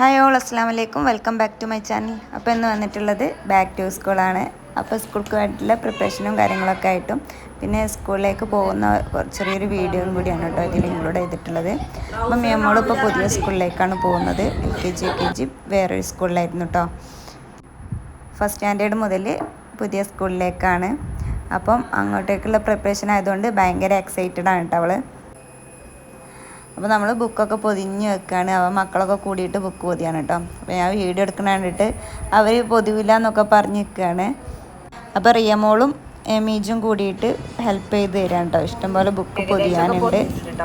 Hi all അസ്സാം വലൈക്കും welcome back to my channel അപ്പോൾ ഇന്ന് വന്നിട്ടുള്ളത് ബാക്ക് ടു സ്കൂളാണ് അപ്പോൾ സ്കൂൾക്ക് വേണ്ടിയിട്ടുള്ള പ്രിപ്പറേഷനും കാര്യങ്ങളൊക്കെ ആയിട്ടും. പിന്നെ സ്കൂളിലേക്ക് പോകുന്ന ചെറിയൊരു വീഡിയോയും കൂടിയാണ് കേട്ടോ ഇതിൽ ഇൻക്ലൂഡ് ചെയ്തിട്ടുള്ളത്. അപ്പം നമ്മളിപ്പോൾ പുതിയ സ്കൂളിലേക്കാണ് പോകുന്നത്. L K G K G വേറൊരു സ്കൂളിലായിരുന്നു കേട്ടോ ഫസ്റ്റ് സ്റ്റാൻഡേർഡ് മുതൽ പുതിയ സ്കൂളിലേക്കാണ് അപ്പം അങ്ങോട്ടേക്കുള്ള പ്രിപ്പറേഷൻ ആയതുകൊണ്ട് ഭയങ്കര എക്സൈറ്റഡ് ആണ് കേട്ടോ അവൾ അപ്പോൾ നമ്മൾ ബുക്കൊക്കെ പൊതിഞ്ഞ് വെക്കുകയാണ് അവ മക്കളൊക്കെ കൂടിയിട്ട് ബുക്ക് പൊതിയാണ് കേട്ടോ. അപ്പോൾ ഞാൻ വീഡിയോ എടുക്കണ കണ്ടിട്ട് അവർ പൊതിവില്ല എന്നൊക്കെ പറഞ്ഞ് നിൽക്കുകയാണ് അപ്പോൾ റിയമോളും മീജും കൂടിയിട്ട് ഹെൽപ്പ് ചെയ്ത് തരാം കേട്ടോ. ഇഷ്ടംപോലെ ബുക്ക് പൊതിയാനുണ്ട്.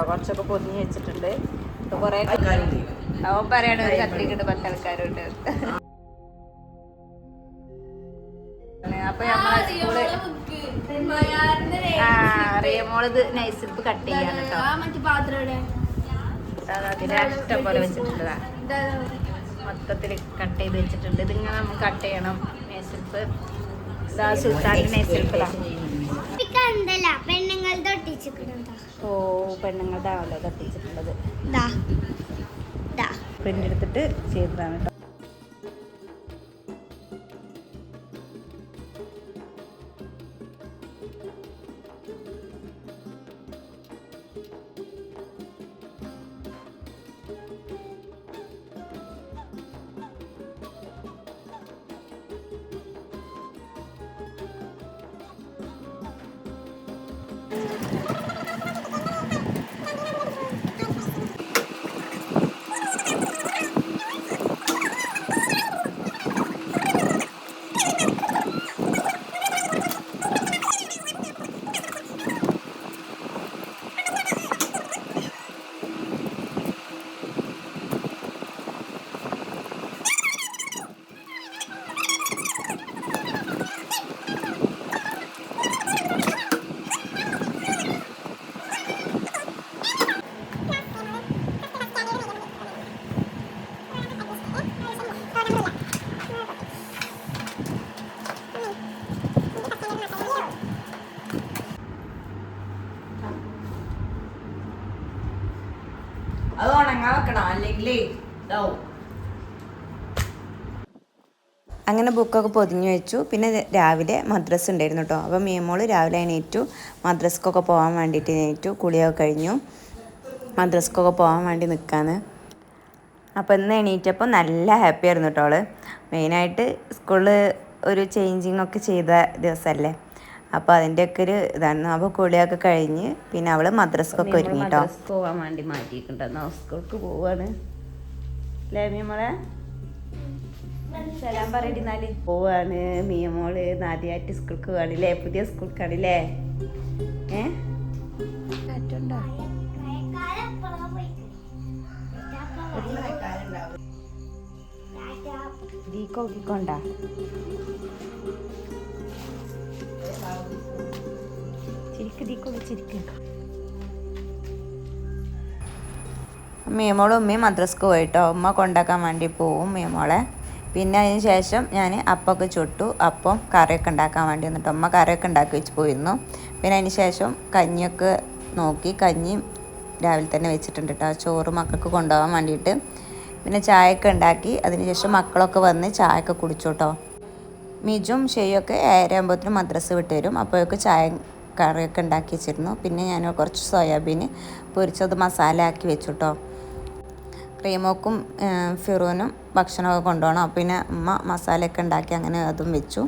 കുറച്ചൊക്കെ പൊതിഞ്ഞ് വെച്ചിട്ടുണ്ട്. കുറെ അവൻ പറയണ ഒരു കത്തിരിക്കുന്നുണ്ട് പത്ത് ആൾക്കാരുണ്ട് അപ്പൊ നമ്മളെ സ്കൂൾ ആ റിയമോളിത് നൈസിപ്പ് കട്ട് ചെയ്യാണ് കേട്ടോ. അതിന് ഇഷ്ടം പോലെ വെച്ചിട്ടുണ്ട് ദാ. മൊത്തത്തിൽ കട്ട് ചെയ്ത് വെച്ചിട്ടുണ്ട്. ഇതിങ്ങനെ നമുക്ക് കട്ട് ചെയ്യണം. നൈസിപ്പ് ഇതാ സുൽത്താന്റെ തൊട്ടിച്ചിട്ടുണ്ടോ ഓ പെണ്ണുങ്ങളുടെ ആണല്ലോ ദാ. പ്രിന്റ് എടുത്തിട്ട് ചെയ്തതാണ് കേട്ടോ അങ്ങനെ ബുക്കൊക്കെ പൊതിഞ്ഞു വെച്ചു. പിന്നെ രാവിലെ മദ്രസ് ഉണ്ടായിരുന്നു കേട്ടോ അപ്പം മിയമോൾ രാവിലെ എണീറ്റു. മദ്രസ്ക്കൊക്കെ പോകാൻ വേണ്ടിയിട്ട് എണീറ്റു. കുളിയൊക്കെ കഴിഞ്ഞു. മദ്രസ്ക്കൊക്കെ പോകാൻ വേണ്ടി നിൽക്കാന്ന് അപ്പോൾ ഇന്ന് എണീറ്റപ്പോൾ നല്ല ഹാപ്പി ആയിരുന്നു കേട്ടോ അവൾ. മെയിനായിട്ട് സ്കൂളിൽ ഒരു ചേഞ്ചിങ് ഒക്കെ ചെയ്ത ദിവസമല്ലേ അപ്പോൾ അതിന്റെയൊക്കെ ഒരു ഇതാണ്. അപ്പോൾ കുളിയൊക്കെ കഴിഞ്ഞ് പിന്നെ അവൾ മദ്രസ്ക്കൊക്കെ ഒരുങ്ങി കേട്ടോ പോകാൻ വേണ്ടി മാറ്റിയിട്ടുണ്ടെന്നോ സ്കൂൾക്ക് പോവാണ്. അല്ലേ മിയമോളെ സലാം പറയടിന്നാൽ പോവാണ്. മിയമോൾ നാദ്യമായിട്ട് സ്കൂൾക്ക് പോവാണല്ലേ? പുതിയ സ്കൂൾക്കാണല്ലേ? ഏ? കാറ്റുണ്ടോ? ദീക്കോക്കിക്കൊണ്ടാ ചിരിക്ക് ദീക്കോക്കി ചിരിക്ക്. മിയമോളും ഉമ്മയും മദ്രസ്ക്ക് പോയിട്ടോ? ഉമ്മ കൊണ്ടാക്കാൻ വേണ്ടി പോവും മിയമോളെ പിന്നെ അതിന് ശേഷം ഞാൻ അപ്പമൊക്കെ ചുട്ടു അപ്പം കറിയൊക്കെ ഉണ്ടാക്കാൻ വേണ്ടി വന്നിട്ട് അമ്മ കറിയൊക്കെ ഉണ്ടാക്കി വെച്ച് പോയിരുന്നു. പിന്നെ അതിന് ശേഷം കഞ്ഞിയൊക്കെ നോക്കി കഞ്ഞി രാവിലെ തന്നെ വെച്ചിട്ടുണ്ട് കേട്ടോ. ചോറ് മക്കൾക്ക് കൊണ്ടുപോകാൻ വേണ്ടിയിട്ട്. പിന്നെ ചായയൊക്കെ ഉണ്ടാക്കി അതിന് ശേഷം മക്കളൊക്കെ വന്ന് ചായയൊക്കെ കുടിച്ചു കേട്ടോ. മിജും ഷെയ്യൊക്കെ ഏഴാകുമ്പോഴത്തേനും മദ്രസ് വിട്ട് വരും. അപ്പോഴൊക്കെ ചായ കറിയൊക്കെ ഉണ്ടാക്കി വെച്ചിരുന്നു. പിന്നെ ഞാൻ കുറച്ച് സോയാബീൻ പൊരിച്ചത് മസാല ആക്കി വെച്ചു കേട്ടോ. റീമോക്കും ഫിറൂനും ഭക്ഷണമൊക്കെ കൊണ്ടുപോകണം. പിന്നെ ഉമ്മ മസാലയൊക്കെ ഉണ്ടാക്കി അങ്ങനെ അതും വെച്ചു.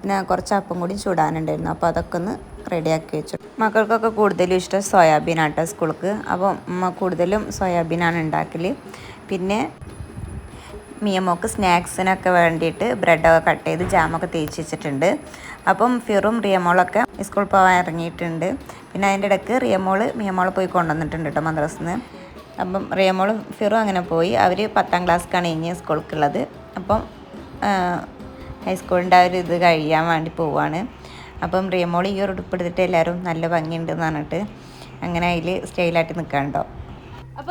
പിന്നെ കുറച്ച് അപ്പം കൂടി ചൂടാനുണ്ടായിരുന്നു. അപ്പോൾ അതൊക്കെ ഒന്ന് റെഡിയാക്കി വെച്ചു. മക്കൾക്കൊക്കെ കൂടുതലും ഇഷ്ടം സോയാബീൻ ആട്ടോ സ്കൂൾക്ക്. അപ്പോൾ ഉമ്മ കൂടുതലും സോയാബീനാണ് ഉണ്ടാക്കൽ പിന്നെ മിയമോക്ക് സ്നാക്സിനൊക്കെ വേണ്ടിയിട്ട് ബ്രെഡൊക്കെ കട്ട് ചെയ്ത് ജാമൊക്കെ തേച്ച് വെച്ചിട്ടുണ്ട്. അപ്പം ഫിറും റിയമോളൊക്കെ സ്കൂൾ പോകാൻ ഇറങ്ങിയിട്ടുണ്ട്. പിന്നെ അതിന്റെ ഇടയ്ക്ക് റിയമോൾ മിയമോളെ പോയി കൊണ്ടുവന്നിട്ടുണ്ട് കേട്ടോ മദ്രസിന്ന്. അപ്പം റിയമോളും ഫിറും അങ്ങനെ പോയി. അവർ പത്താം ക്ലാസ്സിക്കാണ് ഇനി സ്കൂൾക്കുള്ളത്. അപ്പം ഹൈസ്കൂളിന്റെ ആ ഒരു ഇത് കഴിയാൻ വേണ്ടി പോവാണ്. അപ്പം റിയമോൾ ഈ ഒരു ഉടുപ്പ് എടുത്തിട്ട് എല്ലാവരും നല്ല ഭംഗിയുണ്ട് എന്ന് പറഞ്ഞിട്ട് അങ്ങനെ അതിൽ സ്റ്റൈലായിട്ട് നിൽക്കാണ്ടോ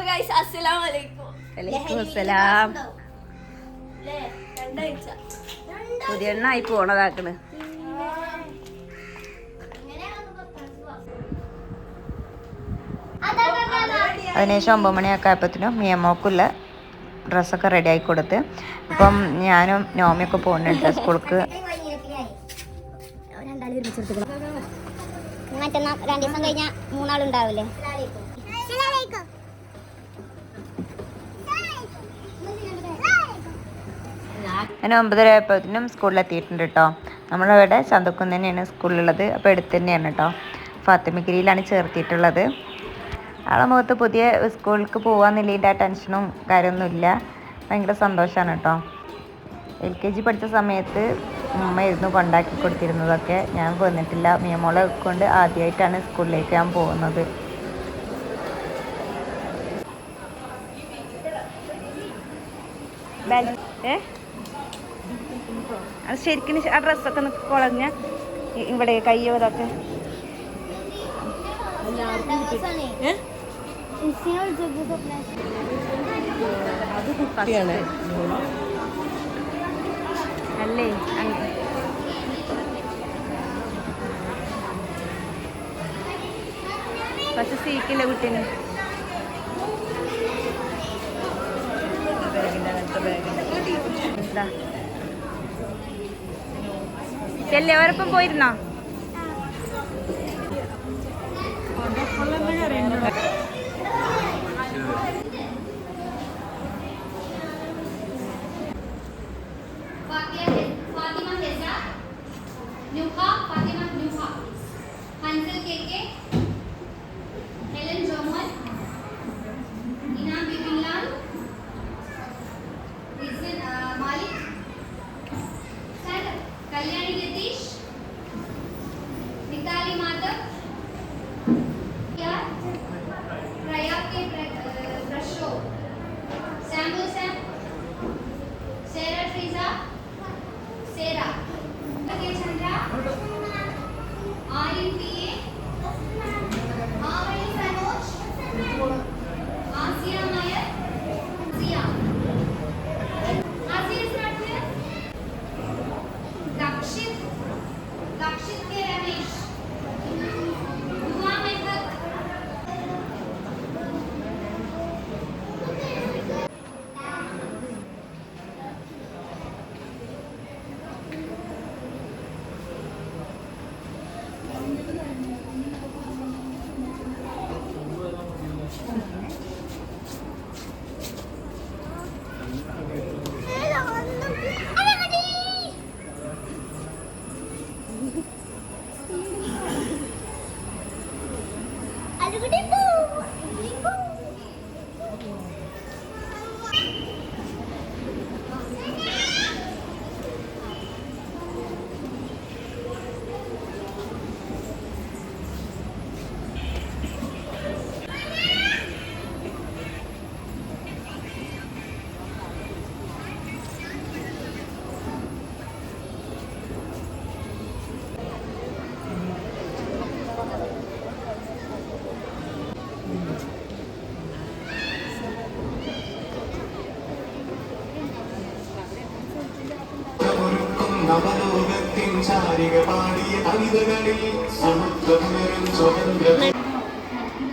ഗൈസ് അസ്സലാമു അലൈക്കും വലൈക്കും അസ്സലാം പുതിയ എണ്ണായി പോണതാക്കണ്. അതിനുശേഷം ഒമ്പത് മണിയൊക്കെ ആയപ്പോഴത്തേനും മിയമോക്കുള്ള ഡ്രസ്സൊക്കെ റെഡി ആക്കി കൊടുത്ത്. അപ്പം ഞാനും നോമിയൊക്കെ പോകുന്നുണ്ട് സ്കൂൾക്ക്. മൂന്നാളുണ്ടാവില്ലേ ഞാൻ ഒമ്പതര ആയപ്പോഴത്തേനും സ്കൂളിലെത്തിയിട്ടുണ്ട് കേട്ടോ നമ്മളിവിടെ ചന്തക്കുന്ന് തന്നെയാണ് സ്കൂളിലുള്ളത്. അപ്പോൾ എടുത്തു തന്നെയാണ് കേട്ടോ ഫാത്തിമഗിരിയിലാണ് ചേർത്തിയിട്ടുള്ളത്. ആളെ മുഖത്ത് പുതിയ സ്കൂളിലേക്ക് പോകാമെന്നുള്ളതിന്റെ ആ ടെൻഷനും കാര്യമൊന്നുമില്ല. ഭയങ്കര സന്തോഷമാണ് കേട്ടോ. എൽ കെ ജി പഠിച്ച സമയത്ത് ഉമ്മയായിരുന്നു കൊണ്ടാക്കി കൊടുത്തിരുന്നതൊക്കെ ഞാൻ വന്നിട്ടില്ല. മിയമോളെ കൊണ്ട് ആദ്യമായിട്ടാണ് സ്കൂളിലേക്ക് ഞാൻ പോകുന്നത്. അത് ശരിക്കും ആ ഡ്രസ്സൊക്കെ കുളഞ്ഞ ഇവിടെ കയ്യോ ഇതൊക്കെ? ഏ? അല്ലേ? അങ്ങ- പക്ഷെ സീക്കില്ല കുട്ടീന്. ചെല്ലി അവരൊപ്പം പോയിരുന്നോ?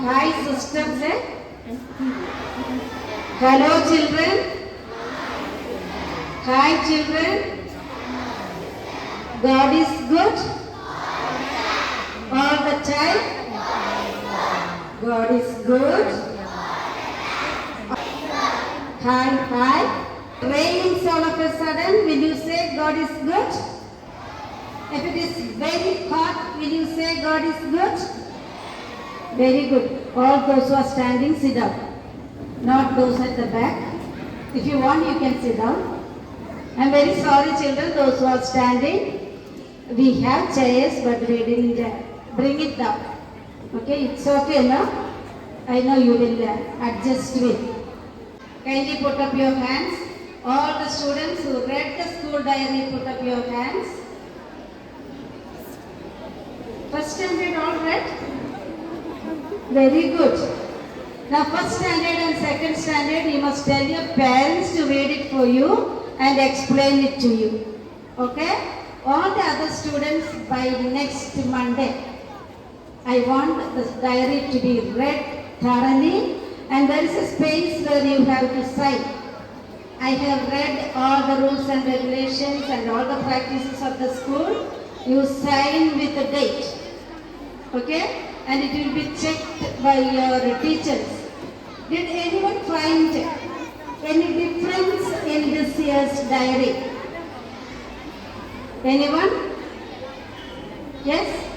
Hi sisters. eh? Hello children. Hi children. God is good. All the time. God is good. Hi, hi. Rains all of a sudden. Will you say God is good? If it is very hot, will you say God is good? Very good. All those who are standing, sit down. Not those at the back. If you want, you can sit down. I'm very sorry, children, those who are standing. We have chairs, but we didn't bring it up. Okay, it's okay now. I know you will uh, adjust with. Kindly put up your hands. All the students who read the school diary, put up your hands. First standard all read? Very good. Now first standard and second standard, you must tell your parents to read it for you and explain it to you. Okay? All the other students by next Monday, I want the diary to be read thoroughly and there is a space where you have to sign. I have read all the rules and regulations and all the practices of the school. You sign with the date. Okay? And it will be checked by your teachers. Did anyone find any difference in this year's diary? Anyone? Yes?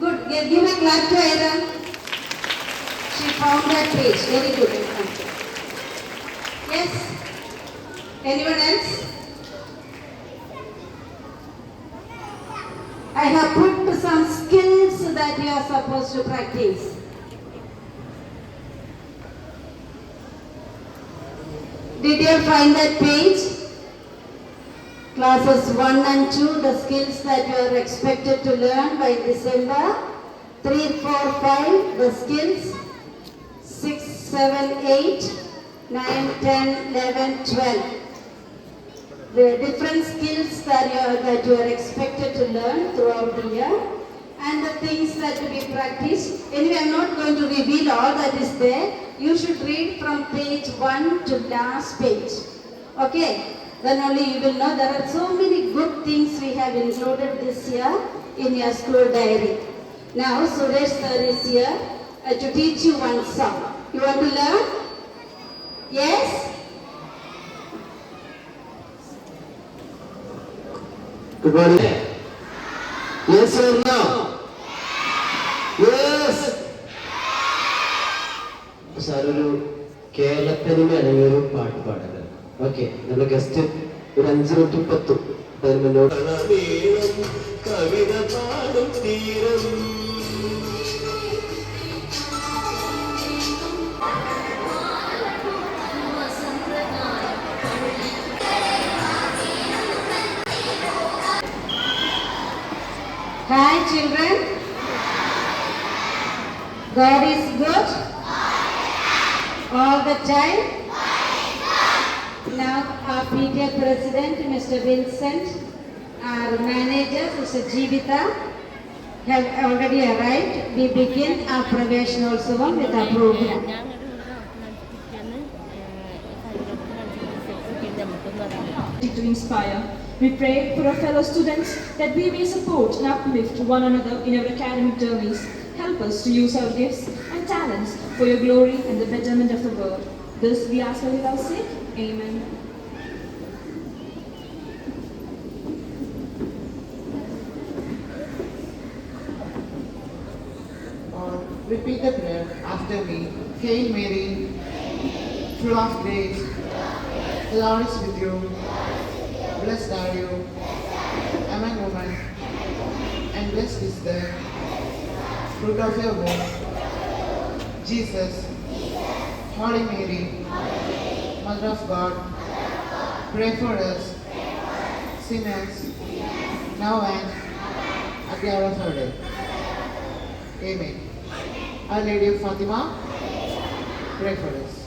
Good. Give a clap to Ira. She found that page. Very good. Yes? Anyone else? I have put some skills that you are supposed to practice. Did you find that page? Classes 1 and 2, the skills that you are expected to learn by December. 3, 4, 5, the skills. 6, 7, 8, 9, 10, 11, 12. The different skills that you are, that you are expected to learn throughout the year and the things that to be practiced. Anyway, I'm not going to reveal all that is there. You should read from page 1 to last page. Okay? Then only you will know there are so many good things we have included this year in your school diary. Now, Suresh sir is here uh, to teach you one song. You want to learn? Yes? Good yes yes no? Yes. ഒരു കേരളത്തനിമ അല്ലെങ്കിൽ ഒരു പാട്ട് പാടുക okay നമ്മുടെ guest ഒരു അഞ്ച് മിനിറ്റും പത്തും അതിന് മുന്നോട്ട് കവിത Hi children. God is good. All the time. Now our PTA president, Mr. Vincent, our manager, Mr. Jivita, have already arrived. We begin our Praveshnotsava with our program. to inspire. We pray for our fellow students that we may support and uplift one another in our academic journeys. Help us to use our gifts and talents for your glory and the betterment of the world. This we ask for your sake. Amen. Or repeat the prayer after me. Hail Mary, full of grace, the Lord is with you. Blessed are you among women, and blessed is the fruit of your womb, Jesus. Holy Mary, Mother of God, pray for us sinners, now and at the hour of our death. Amen. Our Lady of Fatima, pray for us.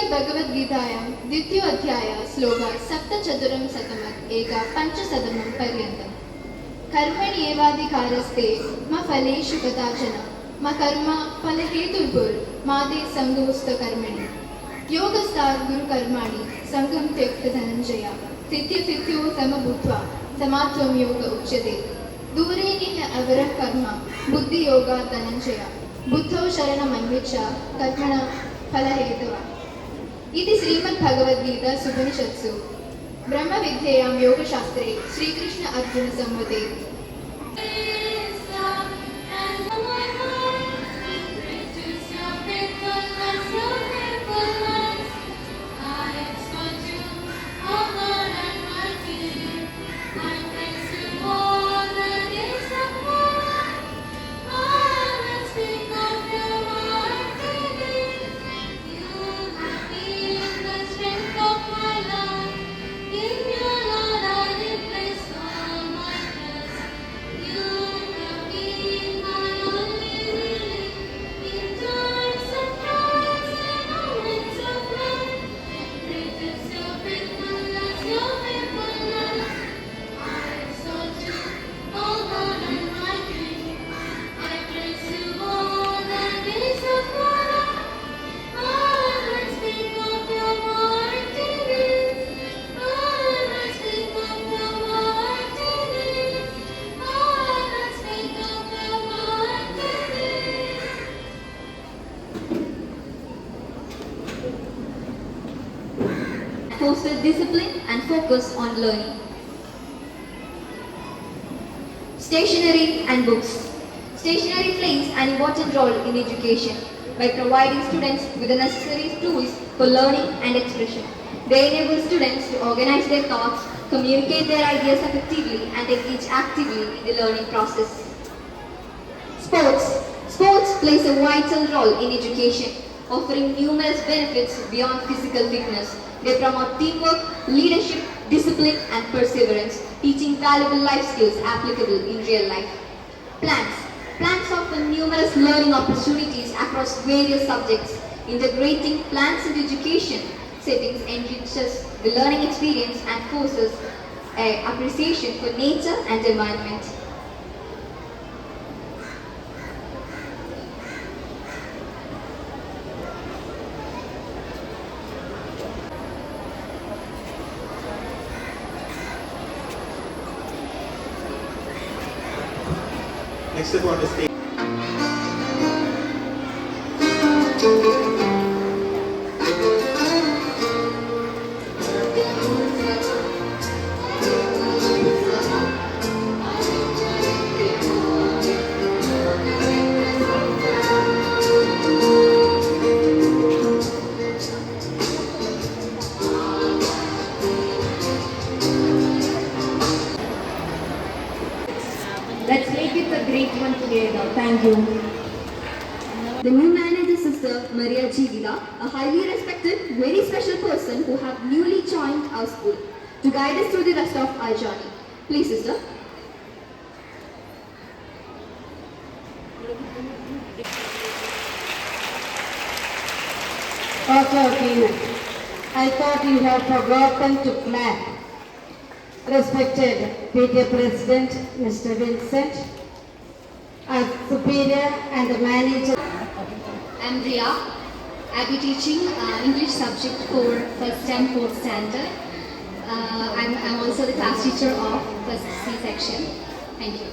श्रीमद्भगवद्गीतायां द्वितीयोऽध्यायः श्लोकः सप्तचतुरं शतमत् एक पञ्चशतमं पर्यन्तम् कर्मणि एवाधिकारस्ते म फलेषु कदाचन म कर्म फलहेतुर्भुर् मादे सङ्गोस्तकर्मणि योगस्तात् गुरुकर्माणि सङ्गं त्यक्त धनञ्जय सिद्ध्यसिद्ध्यो समभूत्वा समात्वं योग उच्यते दूरे निह अवरः कर्म बुद्धियोगात् धनञ्जय बुद्धौ शरणमन्विच्छ कर्मण फलहेतवः ఇది శ్రీమద్ భగవద్గీత సుపనిషత్సు బ్రహ్మ విద్యయాం యోగశాస్త్రే Srikrishna Arjuna సంవదే role in education by providing students with the necessary tools for learning and expression. They enable students to organize their thoughts, communicate their ideas effectively, and engage actively in the learning process. Sports. Sports plays a vital role in education, offering numerous benefits beyond physical fitness. They promote teamwork, leadership, discipline, and perseverance, teaching valuable life skills applicable in real life. Plants. Numerous learning opportunities across various subjects. Integrating plants into education settings enriches the learning experience and fosters uh, appreciation for nature and environment. Next up on the stage. Newly joined our school to guide us through the rest of our journey. Please, sister. Okay, okay. I thought you have forgotten to clap. Respected PTA President, Mr. Vincent, our superior and the manager. I'm Ria. I'll be teaching uh, English subject for first and fourth standard. Uh, I'm, I'm also the class teacher of first C section. Thank you.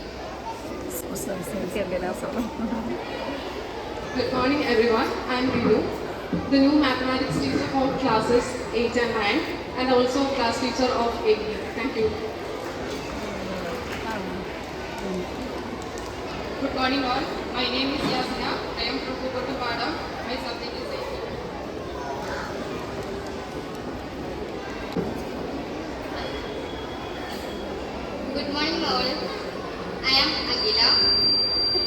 Good morning everyone, I'm Rilu, the new mathematics teacher for classes 8 and 9 and also class teacher of 8. Thank you. Good morning all, my name is Yasina, I am from Kukotupada, my subject all. I am Agila.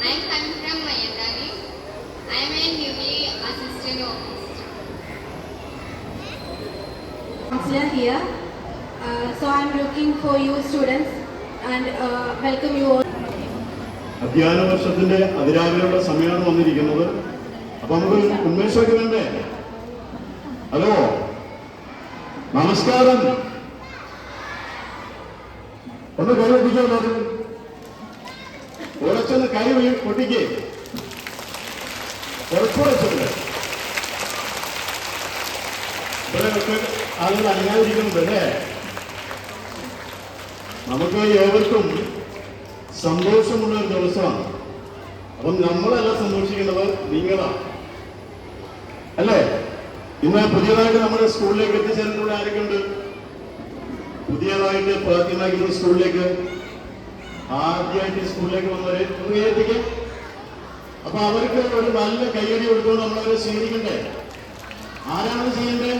I am coming from Mayandani. I am a newly assistant officer. counselor here. Uh, so I'm looking for you students and uh, welcome you all. അധ്യയന വർഷത്തിന്റെ അതിരാവിലെയുള്ള സമയമാണ് വന്നിരിക്കുന്നത് അപ്പൊ നമുക്ക് ഉന്മേഷമൊക്കെ വേണ്ടേ hello നമസ്കാരം ഒന്ന് പൊട്ടിക്കോ എല്ലാവരും ഉറച്ചൊന്ന് കൈ വീ- പൊട്ടിക്കേ. ഉറച്ചുറച്ചുണ്ട് ഇവിടെയൊക്കെ ആളുകൾ നമുക്ക് ഏവർക്കും സന്തോഷമുള്ള ഒരു ദിവസമാണ്. അപ്പം നമ്മളല്ല സന്തോഷിക്കുന്നത് നിങ്ങളാണ്. അല്ലേ? ഇന്ന് പുതിയതായിട്ട് നമ്മുടെ സ്കൂളിലേക്ക് എത്തിച്ചേർന്നിട്ടുള്ള ആരൊക്കെ ഉണ്ട് പുതിയതായിട്ട് പ്രാഥമിക സ്കൂളിലേക്ക് ആദ്യമായിട്ട് സ്കൂളിലേക്ക് വന്നവരെ ഒന്ന് കയറ്റിക്ക് അപ്പൊ അവർക്ക് ഒരു നല്ല കയ്യടി കൊടുക്കുമ്പോൾ നമ്മളവരെ സ്വീകരിക്കണ്ടേ ആരാണ് ചെയ്യേണ്ടത്?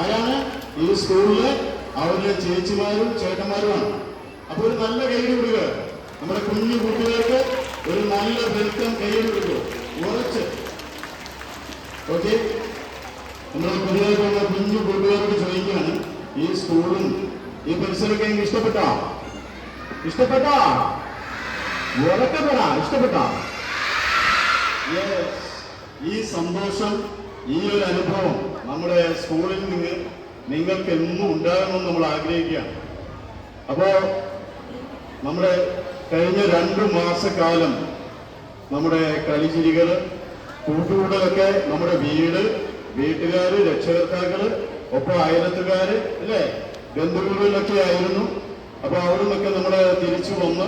ആരാണ്? ഈ സ്കൂളിൽ അവരുടെ ചേച്ചിമാരും ചേട്ടന്മാരുമാണ്. അപ്പൊ ഒരു നല്ല കയ്യടി കൊടുക്കുക. നമ്മുടെ കുഞ്ഞു കുട്ടികൾക്ക് ഒരു നല്ല വെൽക്കം കയ്യടി കൊടുക്കുക ഉറച്ച്. ഓക്കെ നമ്മുടെ വന്ന കുഞ്ഞു കുട്ടികൾക്ക് ചോദിക്കുകയാണ് ഈ സ്കൂളും ഈ പരിസരമൊക്കെ എനിക്ക് ഇഷ്ടപ്പെട്ട? ഇഷ്ടപ്പെട്ടോ? ഉറക്കെ ഇഷ്ടപ്പെട്ടോ? ഈ സന്തോഷം ഈ ഒരു അനുഭവം നമ്മുടെ സ്കൂളിൽ നിന്ന് നിങ്ങൾക്ക് എന്നും ഉണ്ടാകണമെന്ന് നമ്മൾ ആഗ്രഹിക്കുകയാണ് അപ്പോ നമ്മുടെ കഴിഞ്ഞ രണ്ടു മാസക്കാലം നമ്മുടെ കളിചിരികൾ കൂട്ടുകൂടലൊക്കെ നമ്മുടെ വീട് വീട്ടുകാര് രക്ഷകർത്താക്കൾ ഒപ്പം അയലത്തുകാര് അല്ലേ? ബന്ധുക്കളിലൊക്കെ ആയിരുന്നു. അപ്പൊ അവിടെ നിന്നൊക്കെ നമ്മൾ തിരിച്ചു വന്ന്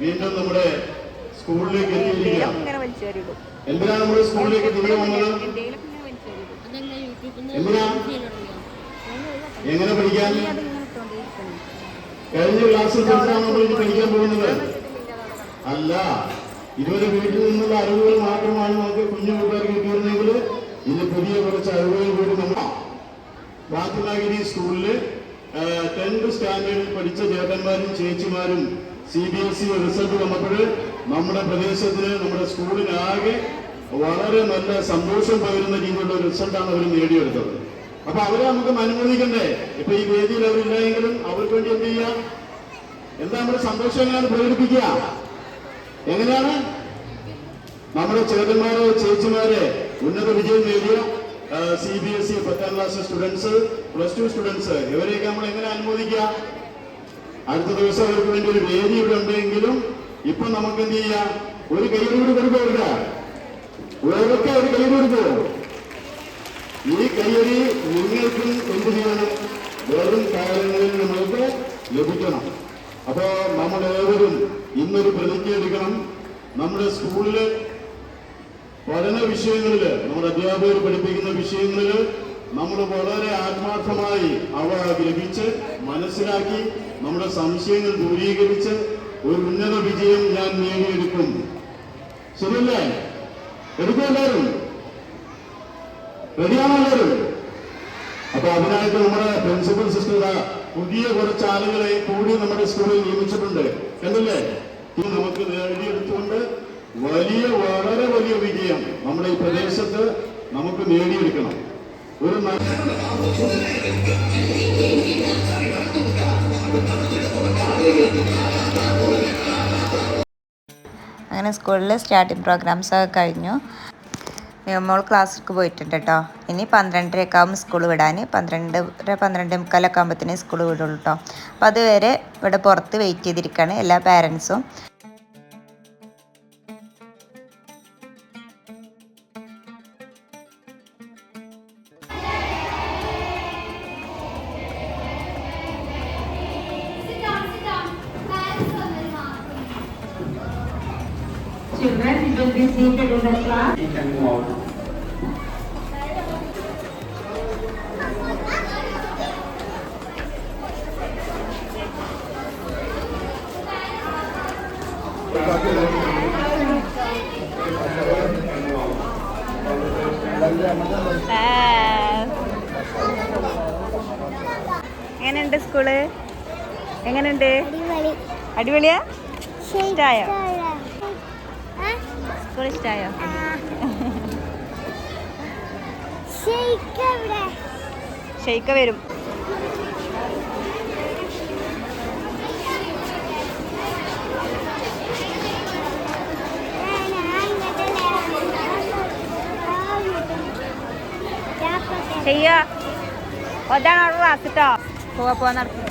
വീണ്ടും നമ്മുടെ സ്കൂളിലേക്ക് വരിടും എന്തിനാണ് നമ്മൾ സ്കൂളിലേക്ക് തിരികെ വന്നത്? എന്തിനാ? എങ്ങനെ പഠിക്കാൻ? കഴിഞ്ഞ ക്ലാസ്സിൽ പഠിച്ചാണ് നമ്മൾ ഇനി പഠിക്കാൻ പോകുന്നത്? അല്ല. ഇതുവരെ വീട്ടിൽ നിന്നുള്ള അറിവുകൾ മാത്രമാണ് നമുക്ക് കുഞ്ഞു കൂട്ടുകാർക്ക് കിട്ടിയിരുന്നെങ്കിൽ ഇനി പുതിയ കുറച്ച് അറിവുകൾ കൂടി നമ്മൾ മാതൃനാഗിരി സ്കൂളിൽ ടെൻത്ത് സ്റ്റാൻഡേർഡിൽ പഠിച്ച ചേട്ടന്മാരും ചേച്ചിമാരും C B S E result വന്നപ്പോൾ നമ്മുടെ പ്രദേശത്തിന് നമ്മുടെ സ്കൂളിനാകെ വളരെ നല്ല സന്തോഷം പകരുന്ന രീതിയിലുള്ള റിസൾട്ടാണ് അവർ നേടിയെടുത്തത്. അപ്പൊ അവരെ നമുക്ക് അനുമോദിക്കണ്ടേ? ഇപ്പൊ ഈ വേദിയിൽ അവരില്ലായെങ്കിലും അവർക്ക് വേണ്ടി എന്ത് ചെയ്യാം? എന്താ നമ്മുടെ സന്തോഷം എങ്ങനെയാണ് പ്രകടിപ്പിക്കുക? എങ്ങനെയാണ്? നമ്മുടെ ചേട്ടന്മാരെ ചേച്ചിമാരെ ഉന്നത വിജയം നേടിയ സി ബി എസ് ഇ പത്താം class students plus two students ഇവരെയൊക്കെ നമ്മൾ എങ്ങനെ അനുമോദിക്കുക? അടുത്ത ദിവസം അവർക്ക് വേണ്ടി ഒരു വേദി ഇവിടെ ഉണ്ടെങ്കിലും ഇപ്പൊ നമുക്ക് എന്ത് ചെയ്യാം? ഒരു കൈയിലൂടെ കൂടി കൊടുക്കുക ഓരോക്കെ ഒരു കൈ കൊടുക്കുക ഈ കൈയടി നിങ്ങൾക്കും എന്ത് ചെയ്യണം? വെറും കാലങ്ങളിൽ നമ്മൾക്ക് ലഭിക്കണം. അപ്പോ നമ്മളേവരും ഇന്നൊരു പ്രതിജ്ഞ എടുക്കണം. നമ്മുടെ സ്കൂളിൽ പഠന വിഷയങ്ങളിൽ നമ്മുടെ അധ്യാപകർ പഠിപ്പിക്കുന്ന വിഷയങ്ങളിൽ നമ്മൾ വളരെ ആത്മാർത്ഥമായി അവ ഗ്രഹിച്ച് മനസ്സിലാക്കി നമ്മുടെ സംശയങ്ങൾ ദൂരീകരിച്ച് ഒരു ഉന്നത വിജയം ഞാൻ നേടിയെടുക്കും. ശരിയല്ലേ? എടുക്കും എല്ലാവരും? റെഡിയാണോ എല്ലാവരും? അപ്പൊ അതിനായിട്ട് നമ്മുടെ പ്രിൻസിപ്പൽ സിസ്റ്റർ പുതിയ കുറച്ച് ആളുകളെ കൂടി നമ്മുടെ സ്കൂളിൽ നിയമിച്ചിട്ടുണ്ട്. എന്നല്ലേ ഇത് നമുക്ക് നേടിയെടുത്തുകൊണ്ട് വലിയ വളരെ വലിയ വിജയം നമ്മുടെ ഈ പ്രദേശത്ത് നമുക്ക് നേടിയെടുക്കണം. ഒരു അങ്ങനെ സ്കൂളിൽ സ്റ്റാർട്ടിങ് പ്രോഗ്രാംസ് ഒക്കെ കഴിഞ്ഞു. മോൾ ക്ലാസ്സിലേക്ക് പോയിട്ടുണ്ട് കേട്ടോ. ഇനി പന്ത്രണ്ടരയൊക്കെ ആകുമ്പോൾ സ്കൂൾ വിടാൻ. പന്ത്രണ്ട് പന്ത്രണ്ട് മുക്കാലൊക്കെ ആകുമ്പോഴത്തേനേ സ്കൂൾ വിടുള്ളൂ കേട്ടോ. അപ്പോൾ അതുവരെ ഇവിടെ പുറത്ത് വെയിറ്റ് ചെയ്തിരിക്കുകയാണ് എല്ലാ പാരൻസും ഇഷ്ടായോ? സ്കൂൾ ഇഷ്ടായോ? ഷെയ്ക്ക വരും. ചെയ്യ. അതാണ് അവിടെ ക്ലാസ് കേട്ടോ പോവാ പോവാ നടക്കും.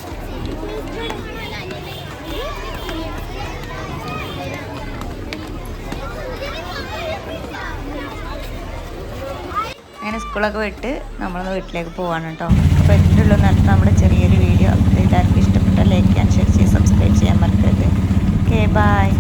അങ്ങനെ സ്കൂളൊക്കെ വിട്ട് നമ്മളൊന്ന് വീട്ടിലേക്ക് പോവാണ് കേട്ടോ. അപ്പോൾ ഉള്ളിൽ നടത്തുന്ന നമ്മുടെ ചെറിയൊരു വീഡിയോ അപ്പോൾ എല്ലാവർക്കും ഇഷ്ടപ്പെട്ട ലൈക്ക് ആൻഡ് ഷെയർ ചെയ്യാൻ സബ്സ്ക്രൈബ് ചെയ്യാൻ മറക്കരുത്. Okay bye